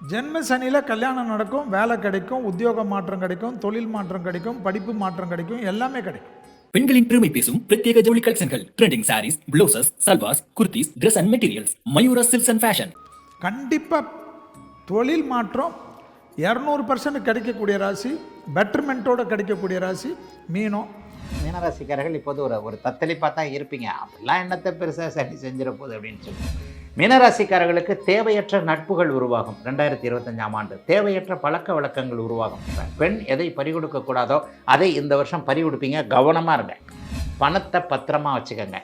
ஜென்ம சனியில் கல்யாணம் நடக்கும் வேலை கிடைக்கும் உத்தியோக மாற்றம் கிடைக்கும் தொழில் மாற்றம் கிடைக்கும் படிப்பு மாற்றம் கிடைக்கும் எல்லாமே கிடைக்கும். பெண்களின் பெருமை பேசும் பிரத்யேக ஜவுளி கலெக்ஷன்கள். Trending sarees blouses salwars kurtis Dress and materials Mayura silks and fashion கண்டிப்பாக தொழில் மாற்றம் இரநூறு பர்சன்ட் கிடைக்கக்கூடிய ராசி பெட்டர்மெண்ட்டோட கிடைக்கக்கூடிய ராசி மீனம். மீனராசிக்காரர்கள் இப்போது ஒரு ஒரு தத்தளிப்பாக தான் இருப்பீங்க. அப்படிலாம் என்னத்தை பெருசாக சரி செஞ்சிட போகுது அப்படின்னு சொல்லி மீனராசிக்காரர்களுக்கு தேவையற்ற நட்புகள் உருவாகும். ரெண்டாயிரத்தி இருபத்தஞ்சாம் ஆண்டு தேவையற்ற பழக்க வழக்கங்கள் உருவாகும். பெண் எதை பறிகொடுக்க கூடாதோ அதை இந்த வருஷம் பறிகொடுப்பீங்க. கவனமாக இருங்க. பணத்தை பத்திரமா வச்சுக்கோங்க.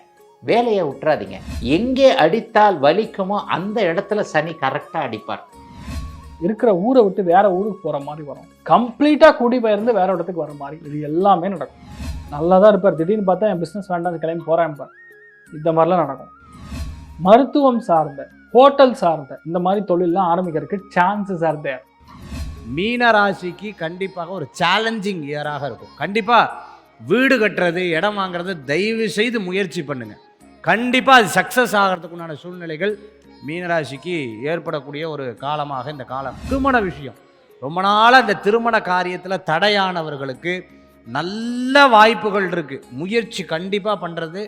வேலையை விட்டுறாதீங்க. எங்கே அடித்தால் வலிக்குமோ அந்த இடத்துல சனி கரெக்டாக அடிப்பார். இருக்கிற ஊரை விட்டு வேற ஊருக்கு போகிற மாதிரி வரும். கம்ப்ளீட்டாக குடிபெயர்ந்து வேற இடத்துக்கு வர மாதிரி. இது எல்லாமே நடக்கும். நல்லா தான் இருப்பார். திடீர்னு பார்த்தா என் பிஸ்னஸ் வேண்டாம் கிளம்பி போகிறேன் இந்த மாதிரிலாம் நடக்கும். மருத்துவம் சார்ந்த ஹோட்டல் சார்ந்த இந்த மாதிரி தொழிலெலாம் ஆரம்பிக்கிறதுக்கு சான்சஸ் ஆர் தேர் மீன ராசிக்கு கண்டிப்பாக ஒரு சேலஞ்சிங் இயராக இருக்கும். கண்டிப்பாக வீடு கட்டுறது இடம் வாங்குறது தயவு செய்து முயற்சி பண்ணுங்கள் கண்டிப்பாக அது சக்ஸஸ் ஆகிறதுக்குண்டான சூழ்நிலைகள் மீனராசிக்கு ஏற்படக்கூடிய ஒரு காலமாக இந்த காலம். திருமண விஷயம். ரொம்ப நாளாக இந்த திருமண காரியத்தில் தடையானவர்களுக்கு நல்ல வாய்ப்புகள் இருக்குது முயற்சி கண்டிப்பாக பண்ணுறது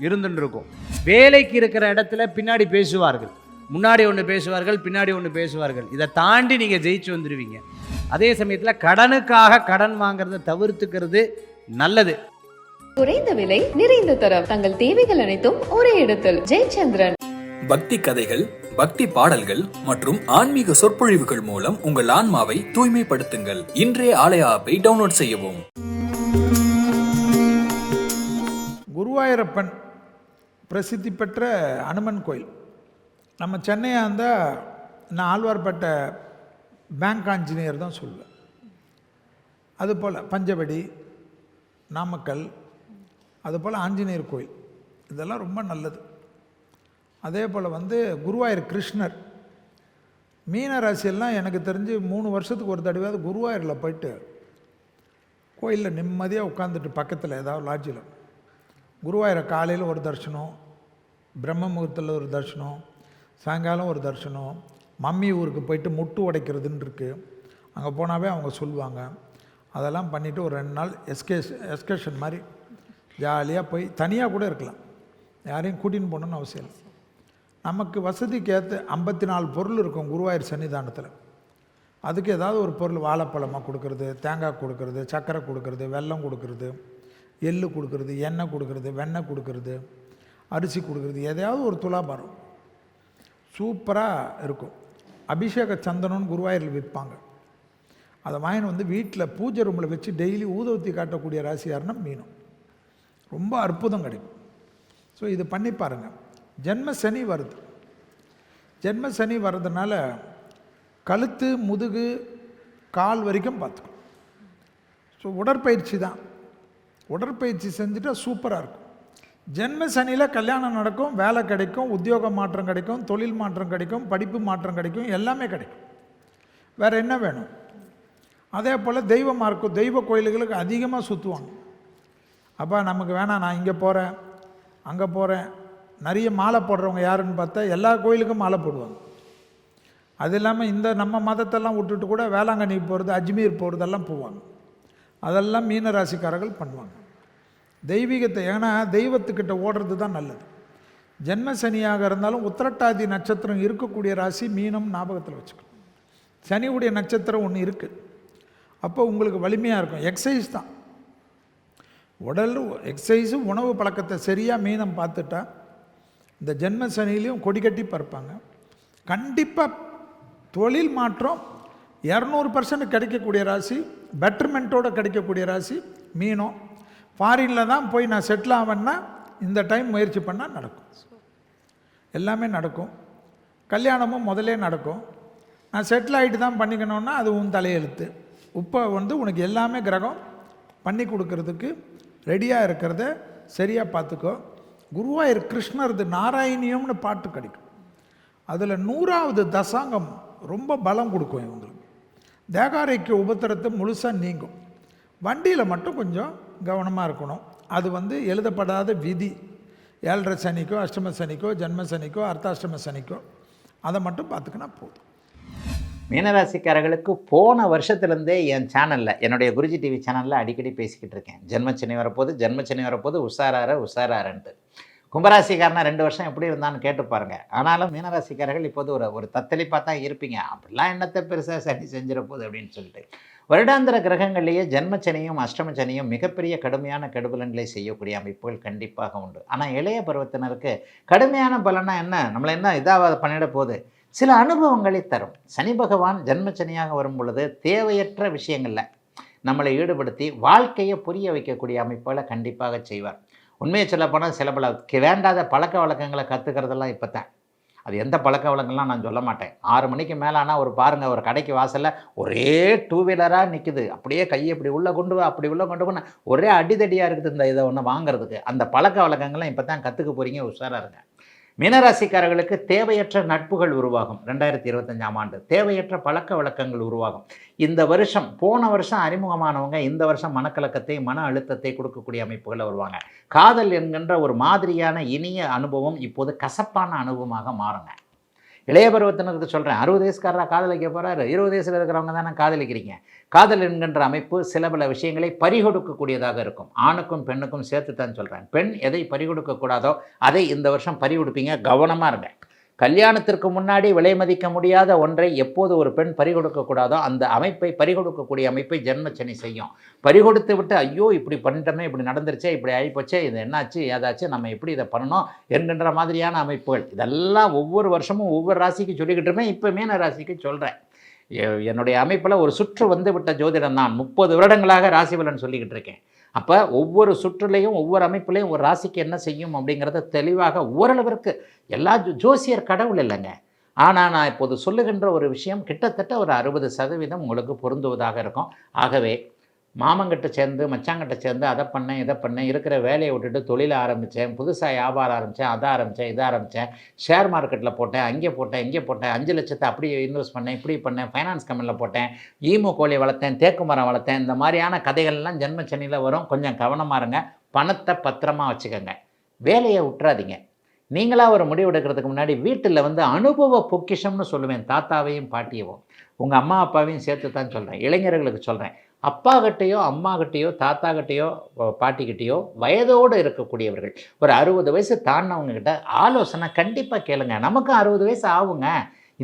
இருந்துட்டு இருக்கும் வேலைக்கு இருக்கிற இடத்துல பின்னாடி பேசுவார்கள். முன்னாடி ஒன்று பேசுவார்கள் பின்னாடி ஒன்று பேசுவார்கள். இதை தாண்டி நீங்கள் ஜெயிச்சு வந்துடுவீங்க அதே சமயத்தில் கடனுக்காக கடன் வாங்குறதை தவிர்த்துக்கிறது நல்லது. குறைந்த விலை நிறைந்த தரம். தங்கள் தேவைகள் அனைத்தும் ஒரே இடத்தில். ஜெயச்சந்திரன். பக்தி கதைகள் பக்தி பாடல்கள் மற்றும் ஆன்மீக சொற்பொழிவுகள் மூலம் உங்கள் ஆன்மாவை தூய்மைப்படுத்துங்கள். இன்றைய ஆலய ஆப்பை டவுன்லோட் செய்யவும். குருவாயூரப்பன் பிரசித்தி பெற்ற அனுமன் கோயில். நம்ம சென்னையாக இருந்தால் நான் ஆழ்வார்பட்ட பேங்க் ஆஞ்சநேயர் தான் சொல்லுவேன். அதுபோல் பஞ்சவடி நாமக்கல் அதுபோல் ஆஞ்சநேயர் கோயில். இதெல்லாம் ரொம்ப நல்லது. அதே போல் வந்து குருவாயூர் கிருஷ்ணர். மீன ராசியெல்லாம் எனக்கு தெரிஞ்சு மூணு வருஷத்துக்கு ஒரு தடவையாவது குருவாயூரில் போயிட்டு கோயிலில் நிம்மதியாக உட்காந்துட்டு பக்கத்தில் ஏதாவது லாட்ஜில் குருவாயூரை காலையில் ஒரு தரிசனம் பிரம்ம முகூர்த்தத்தில் ஒரு தரிசனம் சாயங்காலம் ஒரு தரிசனம் மம்மி ஊருக்கு போயிட்டு முட்டு உடைக்கிறதுன்னு இருக்குது அங்கே போனாவே அவங்க சொல்லுவாங்க. அதெல்லாம் பண்ணிவிட்டு ஒரு ரெண்டு நாள் எஸ்கேஷ் எஸ்கேஷன் மாதிரி ஜாலியாக போய் தனியாக கூட இருக்கலாம். யாரையும் கூட்டின்னு போகணுன்னு அவசியம் இல்லை. நமக்கு வசதிக்கு ஏற்ற ஐம்பத்தி நாலு பொருள் இருக்கும் குருவாயூர் சன்னிதானத்தில். அதுக்கு ஏதாவது ஒரு பொருள் வாழைப்பழமாக கொடுக்கறது தேங்காய் கொடுக்கறது சக்கரை கொடுக்கறது வெல்லம் கொடுக்கறது. எள்ளு கொடுக்குறது எண்ணெய் கொடுக்கறது வெண்ணெய் கொடுக்கறது அரிசி கொடுக்கறது எதையாவது ஒரு துலாபாரம் சூப்பராக இருக்கும். அபிஷேக சந்தனம்னு குருவாயூரில் விற்பாங்க. அதை வாங்கின்னு வந்து வீட்டில் பூஜை ரூமில் வச்சு டெய்லி ஊதவத்தி காட்டக்கூடிய ராசி யாருன்னா ரொம்ப அற்புதம் கிடைக்கும். ஸோ இது பண்ணி பாருங்கள் ஜென்ம சனி வருது. ஜென்ம சனி வர்றதுனால கழுத்து முதுகு கால் வரைக்கும் பார்த்துக்கணும். ஸோ உடற்பயிற்சி தான். உடற்பயிற்சி செஞ்சுட்டா சூப்பராக இருக்கும். ஜென்ம சனியில் கல்யாணம் நடக்கும் வேலை கிடைக்கும் உத்தியோக மாற்றம் கிடைக்கும் தொழில் மாற்றம் கிடைக்கும் படிப்பு மாற்றம் கிடைக்கும் எல்லாமே கிடைக்கும். வேறு என்ன வேணும்? அதே போல் தெய்வ இருக்கும் தெய்வ கோயில்களுக்கு அதிகமாக சுற்றுவாங்க அப்போ நமக்கு வேணாம் நான் இங்கே போகிறேன் அங்கே போகிறேன் நிறைய மாலை போடுறவங்க யாருன்னு பார்த்தா எல்லா கோயிலுக்கும் மாலை போடுவாங்க. அது இல்லாமல் இந்த நம்ம மதத்தெல்லாம் விட்டுட்டு கூட வேளாங்கண்ணிக்கு போகிறது அஜ்மீர் போகிறதெல்லாம் போவாங்க. அதெல்லாம் மீன ராசிக்காரர்கள் பண்ணுவாங்க. தெய்வீகத்தை ஏன்னா தெய்வத்துக்கிட்ட ஓடுறது தான் நல்லது. ஜென்ம சனியாக இருந்தாலும் உத்திரட்டாதி நட்சத்திரம் இருக்கக்கூடிய ராசி மீனம் ஞாபகத்தில் வச்சுக்கணும். சனியுடைய நட்சத்திரம் ஒன்று இருக்குது அப்போ உங்களுக்கு வலிமையாக இருக்கும். எக்ஸசைஸ் தான். உடல் எக்ஸசைஸும் உணவு பழக்கத்தை சரியாக மீனம் பார்த்துட்டா இந்த ஜென்ம சனிலையும் கொடி கட்டி பறப்பாங்க. கண்டிப்பாக தொழில் மாற்றம் இரநூறு பர்சன்ட் கிடைக்கக்கூடிய ராசி பெட்டர்மெண்ட்டோடு கிடைக்கக்கூடிய ராசி மீனம். ஃபாரினில் தான் போய் நான் செட்டில் ஆவேன்னா இந்த டைம் முயற்சி பண்ணால் நடக்கும். எல்லாமே நடக்கும். கல்யாணமும் முதலே நடக்கும். நான் செட்டில் ஆகிட்டு தான் பண்ணிக்கணுன்னா அது உன் தலையெழுத்து. இப்போ வந்து உனக்கு எல்லாமே கிரகம் பண்ணி கொடுக்கறதுக்கு ரெடியாக இருக்கிறத சரியாக பார்த்துக்கோ. குருவாயூர் கிருஷ்ணரது நாராயணியம்னு பாட்டு கிடைக்கும். அதில் நூறாவது தசாங்கம் ரொம்ப பலம் கொடுக்கும் இவங்களுக்கு. தேகாரைக்கு உபத்திரத்தை முழுசாக நீங்கும். வண்டியில் மட்டும் கொஞ்சம் கவனமாக இருக்கணும். அது வந்து எழுதப்படாத விதி. ஏழரை சனிக்கோ அஷ்டம சனிக்கோ ஜன்ம சனிக்கோ அர்த்தாஷ்டம சனிக்கோ. அதை மட்டும் பார்த்துக்கினா போதும். மீனராசிக்காரர்களுக்கு போன வருஷத்துலேருந்தே என் சேனலில் என்னுடைய குருஜி டிவி சேனலில் அடிக்கடி பேசிக்கிட்டு இருக்கேன். ஜென்மச்சனி வரப்போது ஜென்மச்சனி வரப்போது உஷாரார உஷாராரன்ட்டு. கும்பராசிக்காரனா ரெண்டு வருஷம் எப்படி இருந்தான்னு கேட்டு பாருங்கள் ஆனாலும் மீனராசிக்காரர்கள் இப்போது ஒரு ஒரு தத்தளிப்பாக தான் இருப்பீங்க. அப்படிலாம் என்னத்தை பெருசாக சனி செஞ்சிட போகுது அப்படின்னு சொல்லிட்டு. வருடாந்திர கிரகங்கள்லேயே ஜென்மச்சனையும் அஷ்டமச்சனையும் மிகப்பெரிய கடுமையான கெடுபலன்களை செய்யக்கூடிய அமைப்புகள் கண்டிப்பாக உண்டு. ஆனால் இளைய பருவத்தினருக்கு கடுமையான பலனா என்ன? நம்மளை என்ன இதாக பண்ணிட போகுது? சில அனுபவங்களை தரும். சனி பகவான் ஜென்மச்சனியாக வரும் பொழுது தேவையற்ற விஷயங்களில் நம்மளை ஈடுபடுத்தி வாழ்க்கையை புரிய வைக்கக்கூடிய அமைப்புகளை கண்டிப்பாக செய்வார். உண்மையை சொல்லப்போனால் சில பல வேண்டாத பழக்க வழக்கங்களை கற்றுக்கிறதெல்லாம் இப்போ தான் அது எந்த பழக்க வழக்கம்லாம் நான் சொல்ல மாட்டேன். ஆறு மணிக்கு மேலே ஆனால் ஒரு பாருங்கள் ஒரு கடைக்கு வாசலில் ஒரே டூ வீலராக நிற்குது அப்படியே கையை இப்படி உள்ளே கொண்டு வா அப்படி உள்ளே கொண்டு போன ஒரே அடிதடியாக இருக்குது இந்த இதை ஒன்று வாங்குறதுக்கு. அந்த பழக்க வழக்கங்கள்லாம் இப்போ தான் கற்றுக்க போகிறீங்க உஷாராக இருங்க. மீனராசிக்காரர்களுக்கு தேவையற்ற நட்புகள் உருவாகும். ரெண்டாயிரத்தி இருபத்தஞ்சாம் ஆண்டு தேவையற்ற பழக்க வழக்கங்கள் உருவாகும். இந்த வருஷம் போன வருஷம் அறிமுகமானவங்க இந்த வருஷம் மனக்கலக்கத்தை மன அழுத்தத்தை கொடுக்கக்கூடிய அமைப்புகளை வருவாங்க. காதல் என்கின்ற ஒரு மாதிரியான இனிய அனுபவம் இப்போது கசப்பான அனுபவமாக மாறுங்க. இளைய பருவத்தினருக்கு சொல்கிறேன் அறுபது வயசுக்காரராக காதலிக்க போகிறாரு இருபது வயசில் இருக்கிறவங்க தானே காதலிக்கிறீங்க. காதல் என்கின்ற அமைப்பு சில பல விஷயங்களை பறிகொடுக்கக்கூடியதாக இருக்கும். ஆணுக்கும் பெண்ணுக்கும் சேர்த்து தான் சொல்கிறேன் பெண் எதை பறிகொடுக்கக்கூடாதோ அதை இந்த வருஷம் பறிகொடுப்பீங்க. கவனமாக இருங்க. கல்யாணத்திற்கு முன்னாடி விலை மதிக்க முடியாத ஒன்றை எப்போது ஒரு பெண் பறிகொடுக்கக்கூடாதோ அந்த அமைப்பை பறிகொடுக்கக்கூடிய அமைப்பை ஜென்மச்சனி செய்யும். பறிகொடுத்து விட்டு ஐயோ இப்படி பண்ணிட்டோமே இப்படி நடந்துருச்சே இப்படி ஆகிப்போச்சே இது என்னாச்சு ஏதாச்சு நம்ம எப்படி இதை பண்ணணும்? என்கின்ற மாதிரியான அமைப்புகள். இதெல்லாம் ஒவ்வொரு வருஷமும் ஒவ்வொரு ராசிக்கு சொல்லிக்கிட்டு இருப்பேன். இப்போ மீன ராசிக்கு சொல்கிறேன் என்னுடைய அமைப்பில் ஒரு சுற்று வந்து விட்ட ஜோதிடம் தான். முப்பது வருடங்களாக ராசிபலன் சொல்லிக்கிட்டு இருக்கேன். அப்போ ஒவ்வொரு சுற்றுலையும் ஒவ்வொரு அமைப்புலையும் ஒரு ராசிக்கு என்ன செய்யும் அப்படிங்கிறத தெளிவாக ஓரளவிற்கு எல்லா ஜோ- ஜோசியர் கடவுள் இல்லைங்க. ஆனால் நான் இப்போது சொல்லுகின்ற ஒரு விஷயம் கிட்டத்தட்ட ஒரு அறுபது சதவீதம் உங்களுக்கு பொருந்துவதாக இருக்கும். ஆகவே மாமங்கிட்ட சேர்ந்து மச்சாங்கிட்ட சேர்ந்து அதை பண்ணேன் இதை பண்ணேன் இருக்கிற வேலையை விட்டுட்டு தொழிலை ஆரம்பித்தேன் புதுசாக வியாபாரம் ஆரம்பித்தேன் அதை ஆரம்பித்தேன் இதை ஆரம்பித்தேன் ஷேர் மார்க்கெட்டில் போட்டேன் அங்கே போட்டேன் இங்கே போட்டேன் அஞ்சு லட்சத்தை அப்படி இன்வெஸ்ட் பண்ணேன் இப்படி பண்ணேன் ஃபைனான்ஸ் கம்பெனியில் போட்டேன் ஈமு கோழி வளர்த்தேன் தேக்கு மரம் வளர்த்தேன் இந்த மாதிரியான கதைகள்லாம் ஜென்மச்சனியில் வரும். கொஞ்சம் கவனமாக இருங்க. பணத்தை பத்திரமா வச்சுக்கோங்க. வேலையை விட்டுறாதீங்க. நீங்களாக ஒரு முடிவு எடுக்கிறதுக்கு முன்னாடி வீட்டில் வந்து அனுபவ பொக்கிஷம்னு சொல்லுவேன் தாத்தாவையும் பாட்டியவும் உங்கள் அம்மா அப்பாவையும் சேர்த்து தான் சொல்கிறேன் இளைஞர்களுக்கு சொல்கிறேன் அப்பா கிட்டேயோ அம்மா கிட்டேயோ தாத்தா கிட்டேயோ பாட்டிக்கிட்டேயோ வயதோடு இருக்கக்கூடியவர்கள். ஒரு அறுபது வயசு தாண்டினவங்கக்கிட்ட ஆலோசனை கண்டிப்பாக கேளுங்க. நமக்கும் அறுபது வயசு ஆகுங்க.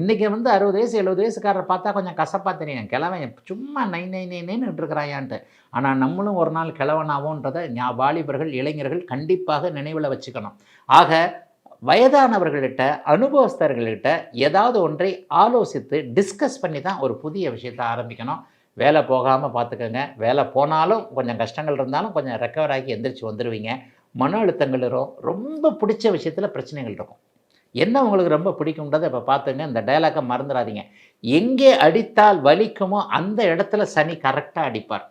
இன்றைக்கி வந்து அறுபது வயசு எழுபது வயசுக்காரரை பார்த்தா கொஞ்சம் கசப்பாக தெரியும். கிழவன் சும்மா நை நை நை நைன்னு இருக்கிறாயான்ட்டு ஆனால் நம்மளும் ஒரு நாள் கிழவனாவோன்றதை ஞா வாலிபர்கள் இளைஞர்கள் கண்டிப்பாக நினைவில் வச்சுக்கணும். ஆக வயதானவர்கள்கிட்ட அனுபவஸ்தர்கள்கிட்ட ஏதாவது ஒன்றை ஆலோசித்து டிஸ்கஸ் பண்ணி தான் ஒரு புதிய விஷயத்தை ஆரம்பிக்கணும். வேலை போகாமல் பார்த்துக்கோங்க வேலை போனாலும் கொஞ்சம் கஷ்டங்கள் இருந்தாலும் கொஞ்சம் ரெக்கவர் ஆகி எந்திரிச்சு வந்துடுவீங்க மன அழுத்தங்கள் இருக்கும் ரொம்ப பிடிச்ச விஷயத்தில் பிரச்சனைகள் இருக்கும். என்ன உங்களுக்கு ரொம்ப பிடிக்கும்ன்றதை இப்போ பார்த்துங்க இந்த டைலாக்கை மறந்துடாதீங்க எங்கே அடித்தால் வலிக்குமோ அந்த இடத்துல சனி கரெக்டாக அடிப்பார்.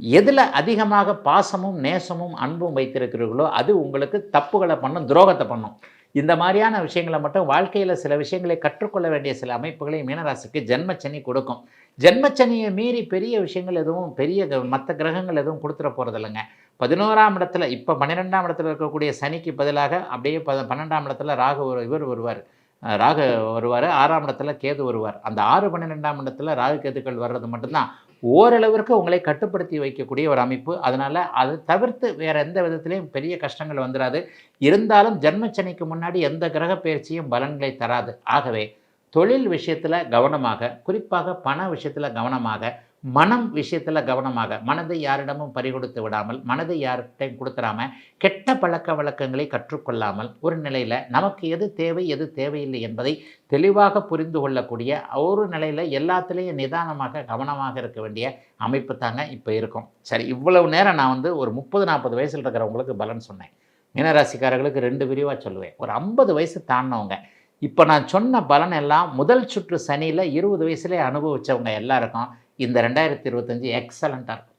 எதில் அதிகமாக பாசமும் நேசமும் அன்பும் வைத்திருக்கிறீர்களோ அது உங்களுக்கு தப்புகளை பண்ணும் துரோகத்தை பண்ணும். இந்த மாதிரியான விஷயங்களை மட்டும் வாழ்க்கையில் சில விஷயங்களை கற்றுக்கொள்ள வேண்டிய சில அமைப்புகளை மீனராசிக்கு ஜென்மச்சனி கொடுக்கும். ஜென்மச்சனியை மீறி பெரிய விஷயங்கள் எதுவும் பெரிய மற்ற கிரகங்கள் எதுவும் கொடுத்துட போகிறது இல்லைங்க பதினோராம் இடத்துல இப்போ பன்னிரெண்டாம் இடத்துல இருக்கக்கூடிய சனிக்கு பதிலாக அப்படியே ப பன்னெண்டாம் இடத்துல ராகு ஒரு இவர் வருவார். ராகு வருவார். ஆறாம் இடத்துல கேது வருவார். அந்த ஆறு பன்னிரெண்டாம் இடத்துல ராகு கேதுக்கள் வர்றது மட்டும்தான் ஓரளவிற்கு உங்களை கட்டுப்படுத்தி வைக்கக்கூடிய ஒரு அமைப்பு. அதனால் அதை தவிர்த்து வேறு எந்த விதத்துலேயும் பெரிய கஷ்டங்கள் வந்துடாது இருந்தாலும் ஜென்மச்சனிக்கு முன்னாடி எந்த கிரக பயிற்சியும் பலன்களை தராது. ஆகவே தொழில் விஷயத்தில் கவனமாக குறிப்பாக பண விஷயத்தில் கவனமாக மனம் விஷயத்தில் கவனமாக மனதை யாரிடமும் பறிகொடுத்து விடாமல் மனதை யார்கிட்டையும் கொடுத்துடாம கெட்ட பழக்க வழக்கங்களை கற்றுக்கொள்ளாமல் ஒரு நிலையில் நமக்கு எது தேவை எது தேவையில்லை என்பதை தெளிவாக புரிந்து கொள்ளக்கூடிய ஒரு நிலையில் எல்லாத்துலேயும் நிதானமாக கவனமாக இருக்க வேண்டிய அமைப்பு தாங்க இப்போ இருக்கும். சரி இவ்வளவு நேரம் நான் வந்து ஒரு முப்பது நாற்பது வயசில் இருக்கிறவங்களுக்கு பலன் சொன்னேன். மீனராசிக்காரர்களுக்கு ரெண்டு விரிவாக சொல்லுவேன். ஒரு ஐம்பது வயசு தாண்டினவங்க இப்போ நான் சொன்ன பலன் எல்லாம் முதல் சுற்று சனியில் இருபது வயசுலேயே அனுபவித்தவங்க எல்லாருக்கும் இந்த ரெண்டாயிரத்தி இருபத்தஞ்சி எக்ஸலண்ட்டாக இருக்கும்.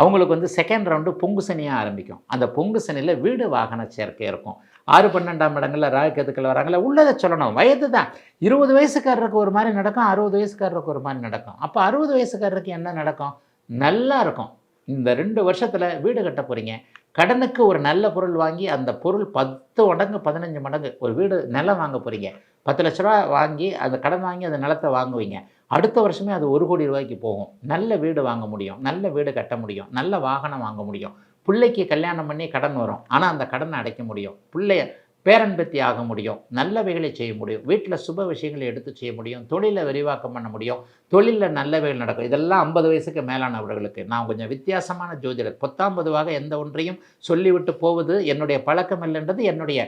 அவங்களுக்கு வந்து செகண்ட் ரவுண்டு பொங்கு சனியாக ஆரம்பிக்கும். அந்த பொங்கு சனியில் வீடு வாகன சேர்க்கை இருக்கும். ஆறு பன்னெண்டாம் இடங்களில் ராகு வராங்கள உள்ளதை சொல்லணும். வயது தான். இருபது வயசுக்காரருக்கு ஒரு மாதிரி நடக்கும் அறுபது வயசுக்காரருக்கு ஒரு மாதிரி நடக்கும். அப்போ அறுபது வயசுக்காரருக்கு என்ன நடக்கும்? நல்லா இருக்கும். இந்த ரெண்டு வருஷத்தில் வீடு கட்ட போகிறீங்க கடனுக்கு ஒரு நல்ல பொருள் வாங்கி அந்த பொருள் பத்து மடங்கு பதினஞ்சு மடங்கு ஒரு வீடு நிலம் வாங்க போகிறீங்க பத்து லட்ச ரூபா வாங்கி அந்த கடன் வாங்கி அந்த நிலத்தை வாங்குவீங்க. அடுத்த வருஷமே அது ஒரு கோடி ரூபாய்க்கு போகும். நல்ல வீடு வாங்க முடியும் நல்ல வீடு கட்ட முடியும் நல்ல வாகனம் வாங்க முடியும். பிள்ளைக்கு கல்யாணம் பண்ணி கடன் வரும் ஆனால் அந்த கடனை அடைக்க முடியும். பிள்ளைய பேரன்பத்தி ஆக முடியும் நல்லவைகளை செய்ய முடியும் வீட்டில் சுப விஷயங்களை எடுத்து செய்ய முடியும் தொழிலை விரிவாக்கம் பண்ண முடியும் தொழிலில் நல்லவைகள் நடக்கும். இதெல்லாம் ஐம்பது வயசுக்கு மேலானவர்களுக்கு. நான் கொஞ்சம் வித்தியாசமான ஜோதிடர். பத்தாம் பொதுவாக எந்த ஒன்றையும் சொல்லிவிட்டு போவது என்னுடைய பழக்கம் இல்லைன்றது என்னுடைய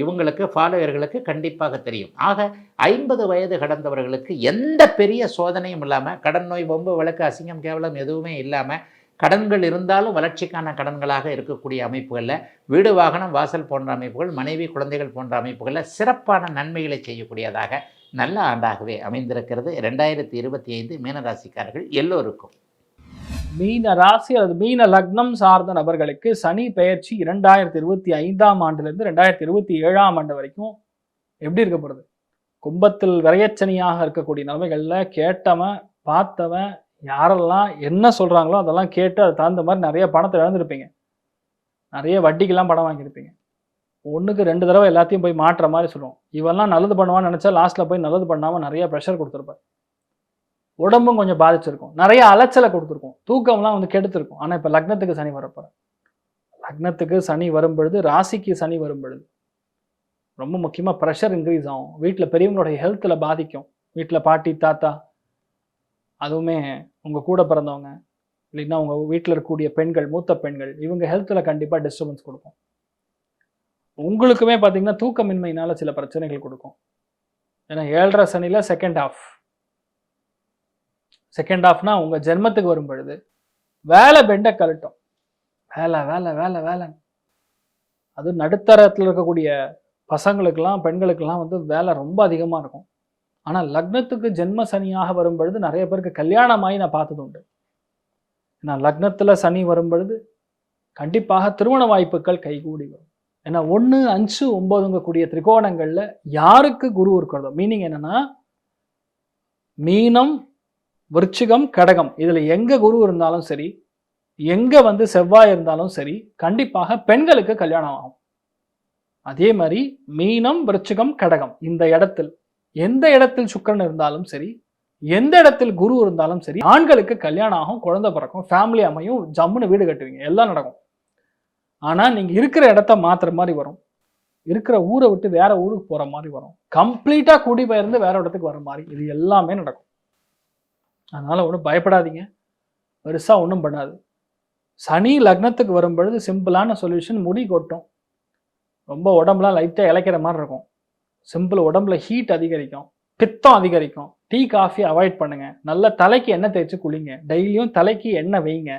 இவங்களுக்கு ஃபாலோயர்களுக்கு கண்டிப்பாக தெரியும். ஆக ஐம்பது வயது கடந்தவர்களுக்கு எந்த பெரிய சோதனையும் இல்லாமல் கடன் நோய் பொம்பு வழக்கு அசிங்கம் கேவலம் எதுவுமே இல்லாமல் கடன்கள் இருந்தாலும் வளர்ச்சிக்கான கடன்களாக இருக்கக்கூடிய அமைப்புகளில் வீடு வாகனம் வாசல் போன்ற அமைப்புகள் மனைவி குழந்தைகள் போன்ற அமைப்புகளில் சிறப்பான நன்மைகளை செய்யக்கூடியதாக நல்ல ஆண்டாகவே அமைந்திருக்கிறது. ரெண்டாயிரத்தி இருபத்தி ஐந்து மீனராசிக்காரர்கள் எல்லோருக்கும். மீன ராசி அல்லது மீன லக்னம் சார்ந்த நபர்களுக்கு சனி பெயர்ச்சி இரண்டாயிரத்தி இருபத்தி ஐந்தாம் ஆண்டுலேருந்து ரெண்டாயிரத்தி இருபத்தி ஏழாம் ஆண்டு வரைக்கும் எப்படி இருக்க போகிறது கும்பத்தில் விரையச்சனியாக இருக்கக்கூடிய நிலைமைகளில் கேட்டவன் பார்த்தவன் யாரெல்லாம் என்ன சொல்கிறாங்களோ அதெல்லாம் கேட்டு அது தகுந்த மாதிரி நிறைய பணத்தை இழந்திருப்பீங்க. நிறைய வட்டிக்கெல்லாம் பணம் வாங்கியிருப்பீங்க. ஒன்றுக்கு ரெண்டு தடவை எல்லாத்தையும் போய் மாற்றுற மாதிரி சொல்லுவோம். இவெல்லாம் நல்லது பண்ணுவான்னு நினச்சா லாஸ்ட்டில் போய் நல்லது பண்ணாமல் நிறைய ப்ரெஷர் கொடுத்துருப்பார். உடம்பும் கொஞ்சம் பாதிச்சிருக்கும். நிறைய அலைச்சலை கொடுத்துருக்கும். தூக்கம்லாம் வந்து கெடுத்துருக்கும். ஆனால் இப்போ லக்னத்துக்கு சனி வரப்போற லக்னத்துக்கு சனி வரும் பொழுது ராசிக்கு சனி வரும் பொழுது ரொம்ப முக்கியமாக ப்ரெஷர் இன்க்ரீஸ் ஆகும். வீட்டில் பெரியவங்களுடைய ஹெல்த்தில் பாதிக்கும். வீட்டில் பாட்டி தாத்தா அதுவுமே உங்கள் கூட பிறந்தவங்க இல்லைன்னா உங்கள் வீட்டில் இருக்கக்கூடிய பெண்கள் மூத்த பெண்கள் இவங்க ஹெல்த்தில் கண்டிப்பாக டிஸ்டர்பன்ஸ் கொடுக்கும். உங்களுக்குமே பார்த்தீங்கன்னா தூக்கமின்மையினால சில பிரச்சனைகள் கொடுக்கும். ஏன்னா ஏழரை சனியில் செகண்ட் ஆஃப் செகண்ட் ஆஃப்னா உங்கள் ஜென்மத்துக்கு வரும் பொழுது. வேலை பெண்டை கழட்டும். வேலை வேலை வேலை வேலை அது நடுத்தரத்தில் இருக்கக்கூடிய பசங்களுக்கெல்லாம் பெண்களுக்கெல்லாம் வந்து வேலை ரொம்ப அதிகமாக இருக்கும். ஆனால் லக்னத்துக்கு ஜென்ம சனியாக வரும் பொழுது நிறைய பேருக்கு கல்யாணமாகி நான் பார்த்தது உண்டு. ஏன்னா லக்னத்தில் சனி வரும் பொழுது கண்டிப்பாக திருமண வாய்ப்புகள் கைகூடி வரும். ஏன்னா ஒன்று அஞ்சு ஒன்பதுங்கக்கூடிய திரிகோணங்களில் யாருக்கு குரு இருக்கிறதோ மீனிங் என்னன்னா மீனம் விருச்சிகம் கடகம். இதில் எங்கே குரு இருந்தாலும் சரி எங்கே வந்து செவ்வாய் இருந்தாலும் சரி கண்டிப்பாக பெண்களுக்கு கல்யாணம் ஆகும். அதே மாதிரி மீனம் விருச்சிகம் கடகம் இந்த இடத்தில் எந்த இடத்தில் சுக்கிரன் இருந்தாலும் சரி எந்த இடத்தில் குரு இருந்தாலும் சரி ஆண்களுக்கு கல்யாணம் ஆகும் குழந்தை பிறக்கும் ஃபேமிலி அமையும் ஜம்முன்னு வீடு கட்டுவீங்க எல்லாம் நடக்கும். ஆனால் நீங்கள் இருக்கிற இடத்த மாத்துற மாதிரி வரும். இருக்கிற ஊரை விட்டு வேற ஊருக்கு போகிற மாதிரி வரும். கம்ப்ளீட்டாக குடிபெயர்ந்து வேற இடத்துக்கு வர மாதிரி இது எல்லாமே நடக்கும். அதனால் ஒன்றும் பயப்படாதீங்க. பெருசாக ஒன்றும் பண்ணாது. சனி லக்னத்துக்கு வரும் பொழுது சிம்பிளான சொல்யூஷன் முடி கொட்டும். ரொம்ப உடம்புலாம் லைட்டாக இளைக்கிற மாதிரி இருக்கும். சிம்பிள் உடம்புல ஹீட் அதிகரிக்கும் பித்தம் அதிகரிக்கும். டீ காஃபி அவாய்ட் பண்ணுங்க. நல்ல தலைக்கு எண்ணெய் தேய்ச்சி குளிங்க. டெய்லியும் தலைக்கு எண்ணெய் வைங்க.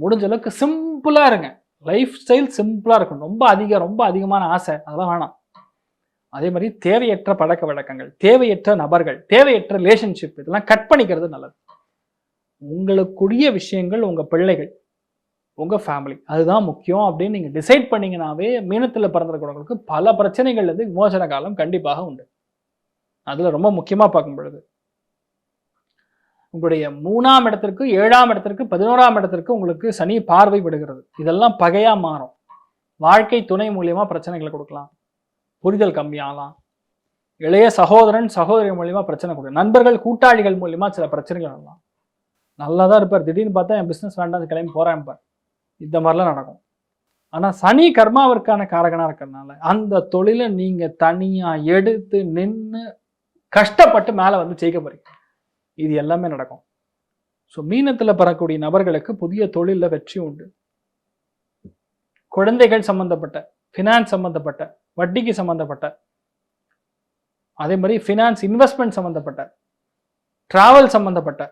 முடிஞ்ச அளவுக்கு சிம்பிளாக இருங்க. லைஃப் ஸ்டைல் சிம்பிளாக இருக்கும் ரொம்ப அதிகம் ரொம்ப அதிகமான ஆசை. அதெல்லாம் வேணாம். அதே மாதிரி தேவையற்ற பழக்க வழக்கங்கள் தேவையற்ற நபர்கள் தேவையற்ற ரிலேஷன்ஷிப் இதெல்லாம் கட் பண்ணிக்கிறது நல்லது. உங்களுக்குரிய விஷயங்கள் உங்கள் பிள்ளைகள் உங்கள் ஃபேமிலி அதுதான் முக்கியம் அப்படின்னு நீங்கள் டிசைட் பண்ணீங்கன்னாவே மீனத்தில் பிறந்திருக்கிறவங்களுக்கு பல பிரச்சனைகள் வந்து விமோசன காலம் கண்டிப்பாக உண்டு. அதில் ரொம்ப முக்கியமாக பார்க்கும் பொழுது. உங்களுடைய மூணாம் இடத்திற்கு ஏழாம் இடத்திற்கு பதினோராம் இடத்திற்கு உங்களுக்கு சனி பார்வை விடுகிறது. இதெல்லாம் பகையாக மாறும். வாழ்க்கை துணை மூலயமா பிரச்சனைகளை கொடுக்கலாம். புரிதல் கம்மியாகலாம். இளைய சகோதரன் சகோதரி மூலியமா பிரச்சனை கொடுக்கும். நண்பர்கள் கூட்டாளிகள் மூலயமா சில பிரச்சனைகள் வரலாம். நல்லா தான் இருப்பார். திடீர்னு பார்த்தா என் பிஸ்னஸ் வேண்டாம் கிளம்பி போகிறேன் இந்த மாதிரிலாம் நடக்கும். ஆனால் சனி கர்மாவிற்கான காரகனாக இருக்கிறதுனால அந்த தொழிலை நீங்கள் தனியாக எடுத்து நின்று கஷ்டப்பட்டு மேலே வந்து ஜெயிக்க போறீங்க. இது எல்லாமே நடக்கும். ஸோ மீனத்தில் பெறக்கூடிய நபர்களுக்கு புதிய தொழிலில் வெற்றி உண்டு. குழந்தைகள் சம்மந்தப்பட்ட ஃபினான்ஸ் சம்மந்தப்பட்ட வட்டிக்கு சம்மந்தப்பட்ட அதே மாதிரி ஃபினான்ஸ் இன்வெஸ்ட்மெண்ட் சம்மந்தப்பட்ட ட்ராவல் சம்மந்தப்பட்ட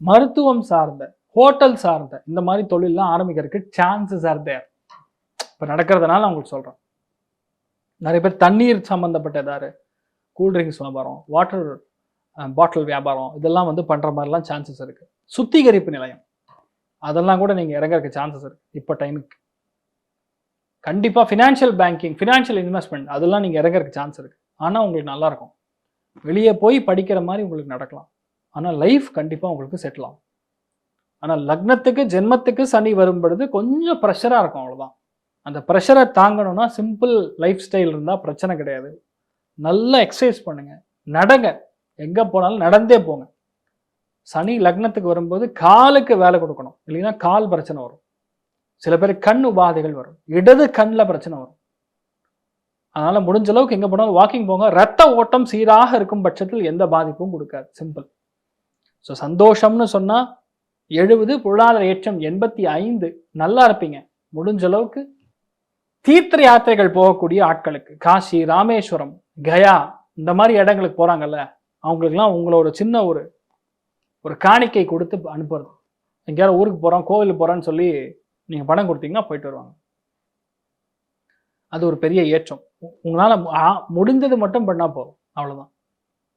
மருத்துவம் சார்ந்த ஹோட்டல் சார்ந்த இந்த மாதிரி தொழிலெலாம் ஆரம்பிக்கிறதுக்கு சான்சஸ் ஆர் தேர் இப்போ நடக்கிறதுனால அவங்களுக்கு உங்களுக்கு சொல்கிறேன் நிறைய பேர் தண்ணீர் சம்மந்தப்பட்ட ஏதாவது கூல்ட்ரிங்க்ஸ் வியாபாரம் வாட்டர் பாட்டில் வியாபாரம் இதெல்லாம் வந்து பண்ணுற மாதிரிலாம் சான்சஸ் இருக்குது சுத்திகரிப்பு நிலையம். அதெல்லாம் கூட நீங்கள் இறங்குறதுக்கு சான்சஸ் இருக்குது இப்போ டைமுக்கு கண்டிப்பாக ஃபினான்ஷியல் பேங்கிங் ஃபினான்ஷியல் இன்வெஸ்ட்மெண்ட் அதெல்லாம் நீங்கள் இறங்குறதுக்கு சான்ஸ் இருக்குது ஆனால் உங்களுக்கு நல்லாயிருக்கும் வெளியே போய் படிக்கிற மாதிரி உங்களுக்கு நடக்கலாம். ஆனால் லைஃப் கண்டிப்பாக உங்களுக்கு செட்டில் ஆகும். ஆனால் லக்னத்துக்கு ஜென்மத்துக்கு சனி வரும் பொழுது கொஞ்சம் ப்ரெஷராக இருக்கும் அவ்வளோதான் அந்த ப்ரெஷரை தாங்கணும்னா சிம்பிள் லைஃப் ஸ்டைல் இருந்தால் பிரச்சனை கிடையாது. நல்லா எக்ஸசைஸ் பண்ணுங்க. நடங்க. எங்கே போனாலும் நடந்தே போங்க. சனி லக்னத்துக்கு வரும்போது காலுக்கு வேலை கொடுக்கணும். இல்லைன்னா கால் பிரச்சனை வரும். சில பேர் கண் உபாதைகள் வரும். இடது கண்ணில் பிரச்சனை வரும். அதனால் முடிஞ்ச அளவுக்கு எங்கே போனாலும் வாக்கிங் போங்க. ரத்த ஓட்டம் சீராக இருக்கும் பட்சத்தில் எந்த பாதிப்பும் கொடுக்காது. சிம்பிள் ஸோ சந்தோஷம்னு சொன்னால் எழுபது பொருளாதார ஏற்றம் எண்பத்தி ஐந்து. நல்லா இருப்பீங்க. முடிஞ்ச அளவுக்கு தீர்த்த யாத்திரைகள் போகக்கூடிய ஆட்களுக்கு. காசி ராமேஸ்வரம் கயா இந்த மாதிரி இடங்களுக்கு போறாங்கல்ல அவங்களுக்குலாம் உங்களோட சின்ன ஒரு ஒரு காணிக்கை கொடுத்து அனுப்புறது. எங்கேயாவது ஊருக்கு போறோம் கோவிலுக்கு போறோன்னு சொல்லி நீங்க பணம் கொடுத்தீங்கன்னா போயிட்டு வருவாங்க. அது ஒரு பெரிய ஏற்றம். உ- உங்களால முடிஞ்சது முடிந்தது மட்டும் பண்ணா போதும். அவ்வளவுதான்.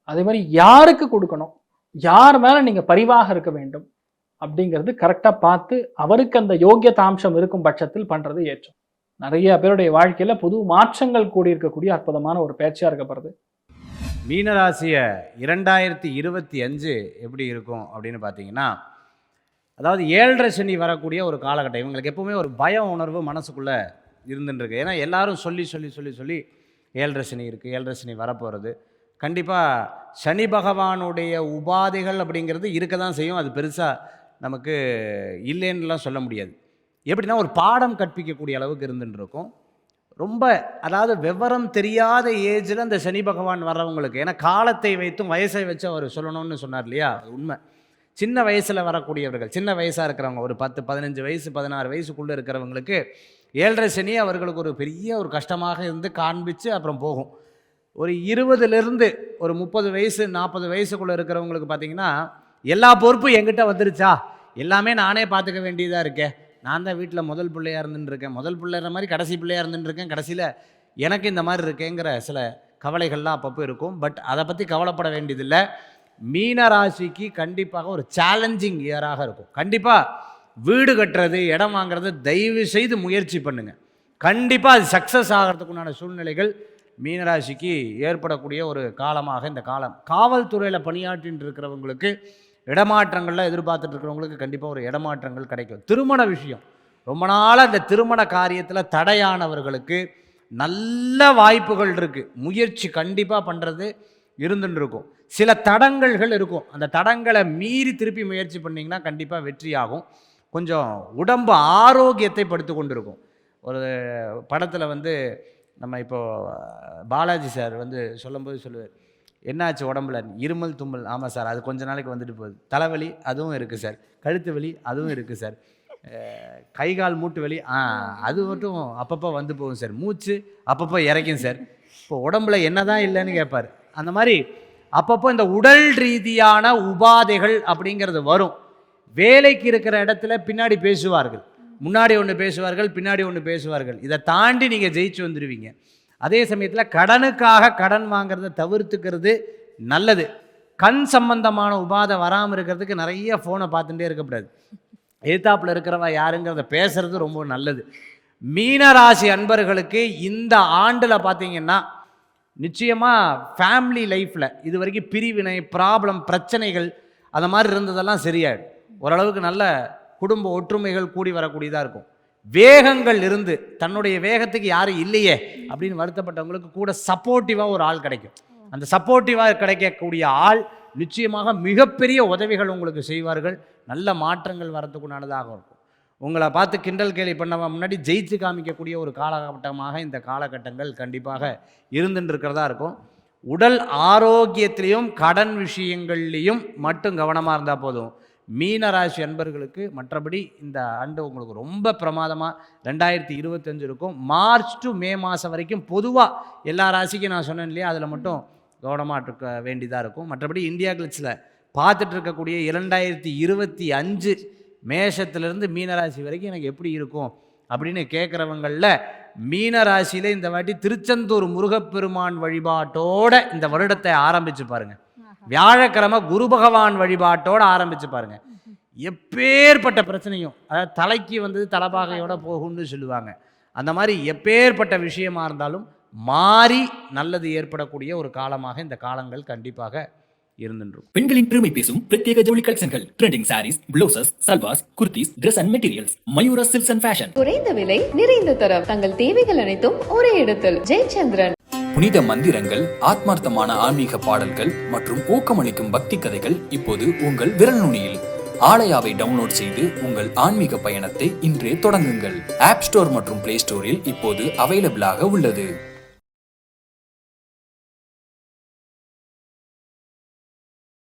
அதே மாதிரி யாருக்கு கொடுக்கணும்? யார் மேல நீங்க பரிவாக இருக்க வேண்டும்? அப்படிங்கிறது கரெக்டாக பார்த்து அவருக்கு அந்த யோக்கியதாம்சம் இருக்கும் பட்சத்தில் பண்ணுறது ஏற்றம் நிறைய பேருடைய வாழ்க்கையில் புது மாற்றங்கள் கூடி இருக்கக்கூடிய அற்புதமான ஒரு பேச்சாக இருக்கப்படுறது மீனராசியை இரண்டாயிரத்தி இருபத்தி அஞ்சு எப்படி இருக்கும் அப்படின்னு பார்த்தீங்கன்னா அதாவது ஏழரை சனி வரக்கூடிய ஒரு காலகட்டம். இவங்களுக்கு எப்பவுமே ஒரு பய உணர்வு மனசுக்குள்ளே இருந்துருக்கு ஏன்னா எல்லாரும் சொல்லி சொல்லி சொல்லி சொல்லி ஏழரை சனி இருக்குது ஏழரை சனி வரப்போகிறது கண்டிப்பாக சனி பகவானுடைய உபாதைகள் அப்படிங்கிறது இருக்க தான் செய்யும். அது பெருசாக நமக்கு இல்லைன்னுலாம் சொல்ல முடியாது. எப்படின்னா ஒரு பாடம் கற்பிக்கக்கூடிய அளவுக்கு இருந்துட்டு இருக்கும் ரொம்ப அதாவது விவரம் தெரியாத ஏஜில் அந்த சனி பகவான் வர்றவங்களுக்கு ஏன்னா காலத்தை வைத்தும் வயசை வச்சு அவர் சொல்லணும்னு சொன்னார் இல்லையா? அது உண்மை. சின்ன வயசில் வரக்கூடியவர்கள் சின்ன வயசாக இருக்கிறவங்க ஒரு பத்து பதினஞ்சு வயசு பதினாறு வயசுக்குள்ளே இருக்கிறவங்களுக்கு ஏழரை சனி அவர்களுக்கு ஒரு பெரிய ஒரு கஷ்டமாக இருந்து காண்பித்து அப்புறம் போகும். ஒரு இருபதுலேருந்து ஒரு முப்பது வயசு நாற்பது வயசுக்குள்ளே இருக்கிறவங்களுக்கு பார்த்திங்கன்னா எல்லா பொறுப்பும் எங்கிட்ட வந்துருச்சா? எல்லாமே நானே பார்த்துக்க வேண்டியதாக இருக்கேன் நான் தான் வீட்டில் முதல் பிள்ளையாக இருந்துட்டுருக்கேன் முதல் பிள்ளைற மாதிரி கடைசி பிள்ளையாக இருந்துட்டுருக்கேன் கடைசியில் எனக்கு இந்த மாதிரி இருக்கேங்கிற சில கவலைகள்லாம் அப்பப்போ இருக்கும். பட் அதை பற்றி கவலைப்பட வேண்டியதில்லை. மீன ராசிக்கு கண்டிப்பாக ஒரு சேலஞ்சிங் இயராக இருக்கும். கண்டிப்பாக வீடு கட்டுறது இடம் வாங்குறது தயவு செய்து முயற்சி பண்ணுங்கள் கண்டிப்பாக அது சக்ஸஸ் ஆகிறதுக்குண்டான சூழ்நிலைகள் மீனராசிக்கு ஏற்படக்கூடிய ஒரு காலமாக இந்த காலம். காவல்துறையில் பணியாற்றிட்டு இருக்கிறவங்களுக்கு இடமாற்றங்கள்லாம் எதிர்பார்த்துட்டு இருக்கிறவங்களுக்கு கண்டிப்பாக ஒரு இடமாற்றங்கள் கிடைக்கும். திருமண விஷயம். ரொம்ப நாளாக இந்த திருமண காரியத்தில் தடையானவர்களுக்கு நல்ல வாய்ப்புகள் இருக்குது முயற்சி கண்டிப்பாக பண்ணுறது இருந்துன்னு இருக்கும் சில தடங்கல்கள் இருக்கும். அந்த தடங்களை மீறி திருப்பி முயற்சி பண்ணிங்கன்னா கண்டிப்பாக வெற்றியாகும். கொஞ்சம் உடம்பு ஆரோக்கியத்தை படுத்து கொண்டு இருக்கும் ஒரு படத்தில் வந்து நம்ம இப்போது பாலாஜி சார் வந்து சொல்லும்போது சொல்லுவார். என்னாச்சு உடம்புல? இருமல் தும்மல். ஆமாம் சார் அது கொஞ்ச நாளைக்கு வந்துட்டு போகுது. தலைவலி அதுவும் இருக்குது சார். கழுத்து வலி அதுவும் இருக்குது சார். கை கால் மூட்டு வலி ஆ அது மட்டும் அப்பப்போ வந்து போகும் சார். மூச்சு அப்பப்போ இறைக்கும் சார். இப்போ உடம்புல என்னதான் இல்லைன்னு கேட்பார் அந்த மாதிரி அப்பப்போ இந்த உடல் ரீதியான உபாதைகள் அப்படிங்கிறது வரும். வேலைக்கு இருக்கிற இடத்துல பின்னாடி பேசுவார்கள். முன்னாடி ஒன்று பேசுவார்கள் பின்னாடி ஒன்று பேசுவார்கள். இதை தாண்டி நீங்கள் ஜெயிச்சு வந்துடுவீங்க அதே சமயத்தில் கடனுக்காக கடன் வாங்கிறத தவிர்த்துக்கிறது நல்லது. கண் சம்பந்தமான உபாதை வராமல் இருக்கிறதுக்கு நிறைய ஃபோனை பார்த்துட்டே இருக்கக்கூடாது எதிர்த்தாப்பில் இருக்கிறவா யாருங்கிறத பேசுறது ரொம்ப நல்லது. மீனராசி அன்பர்களுக்கு இந்த ஆண்டில் பார்த்தீங்கன்னா நிச்சயமாக ஃபேமிலி லைஃப்பில் இது வரைக்கும் பிரிவினை ப்ராப்ளம் பிரச்சனைகள் அந்த மாதிரி இருந்ததெல்லாம் சரியாயிடும். ஓரளவுக்கு நல்ல குடும்ப ஒற்றுமைகள் கூடி வரக்கூடியதாக இருக்கும். வேகங்கள் இருந்து தன்னுடைய வேகத்துக்கு யாரும் இல்லையே அப்படின்னு வருத்தப்பட்டவங்களுக்கு கூட சப்போர்ட்டிவாக ஒரு ஆள் கிடைக்கும். அந்த சப்போர்ட்டிவாக கிடைக்கக்கூடிய ஆள் நிச்சயமாக மிகப்பெரிய உதவிகள் உங்களுக்கு செய்வார்கள். நல்ல மாற்றங்கள் வரத்துக்குண்டானதாக இருக்கும். உங்களை பார்த்து கிண்டல் கேலி பண்ணவன் முன்னாடி ஜெயிச்சு காமிக்கக்கூடிய ஒரு காலகட்டமாக இந்த காலகட்டங்கள் கண்டிப்பாக இருந்துட்டு இருக்கிறதா இருக்கும். உடல் ஆரோக்கியத்திலையும் கடன் விஷயங்கள்லையும் மட்டும் கவனமாக இருந்தால் போதும். மீனராசி அன்பர்களுக்கு மற்றபடி இந்த ஆண்டு உங்களுக்கு ரொம்ப பிரமாதமாக ரெண்டாயிரத்தி இருபத்தஞ்சு இருக்கும். மார்ச் டு மே மாதம் வரைக்கும் பொதுவாக எல்லா ராசிக்கும் நான் சொன்னேன் இல்லையா? அதில் மட்டும் கவனமாக இருக்க வேண்டியதாக இருக்கும். மற்றபடி இந்தியா கிளிச்சில் பார்த்துட்டு இருக்கக்கூடிய இரண்டாயிரத்தி இருபத்தி அஞ்சு மேஷத்துலேருந்து மீனராசி வரைக்கும் எனக்கு எப்படி இருக்கும் அப்படின்னு கேட்குறவங்களில் மீனராசியில் இந்த வாட்டி திருச்செந்தூர் முருகப்பெருமான் வழிபாட்டோட இந்த வருடத்தை ஆரம்பிச்சு பாருங்கள் வியாழக்கிழமை குரு பகவான் வழிபாட்டோட ஆரம்பிச்சு பாருங்க. எப்பேற்பட்ட பிரச்சனையும் அதாவது தலைக்கு வந்தது தலபாகையோட போகும்னு சொல்லுவாங்க. அந்த மாதிரி எப்பேற்பட்ட விஷயமா இருந்தாலும் மாறி நல்லது ஏற்படக்கூடிய ஒரு காலமாக இந்த காலங்கள் கண்டிப்பாக இருந்துருக்கும் பெண்களின் பெருமை பேசும் பிரத்யேக ஜவுளி கலெக்ஷன்கள் trending sarees blouses salwars kurtis Dress and materials Mayura silks and fashion குறைந்த விலை நிறைந்த தரம் தங்கள் தேவைகள் அனைத்தும் ஒரே இடத்தில். ஜெயச்சந்திரன். புனித மந்திரங்கள் ஆத்மார்த்தமான ஆன்மீக பாடல்கள் மற்றும் ஊக்கமளிக்கும் பக்தி கதைகள் இப்போது உங்கள் விரல் நுனியில். ஆலயாவை டவுன்லோட் செய்து உங்கள் ஆன்மீக பயணத்தை இன்றே தொடங்குங்கள். ஆப் ஸ்டோர் மற்றும் பிளே ஸ்டோரில் இப்போது அவைலபிளாக உள்ளது.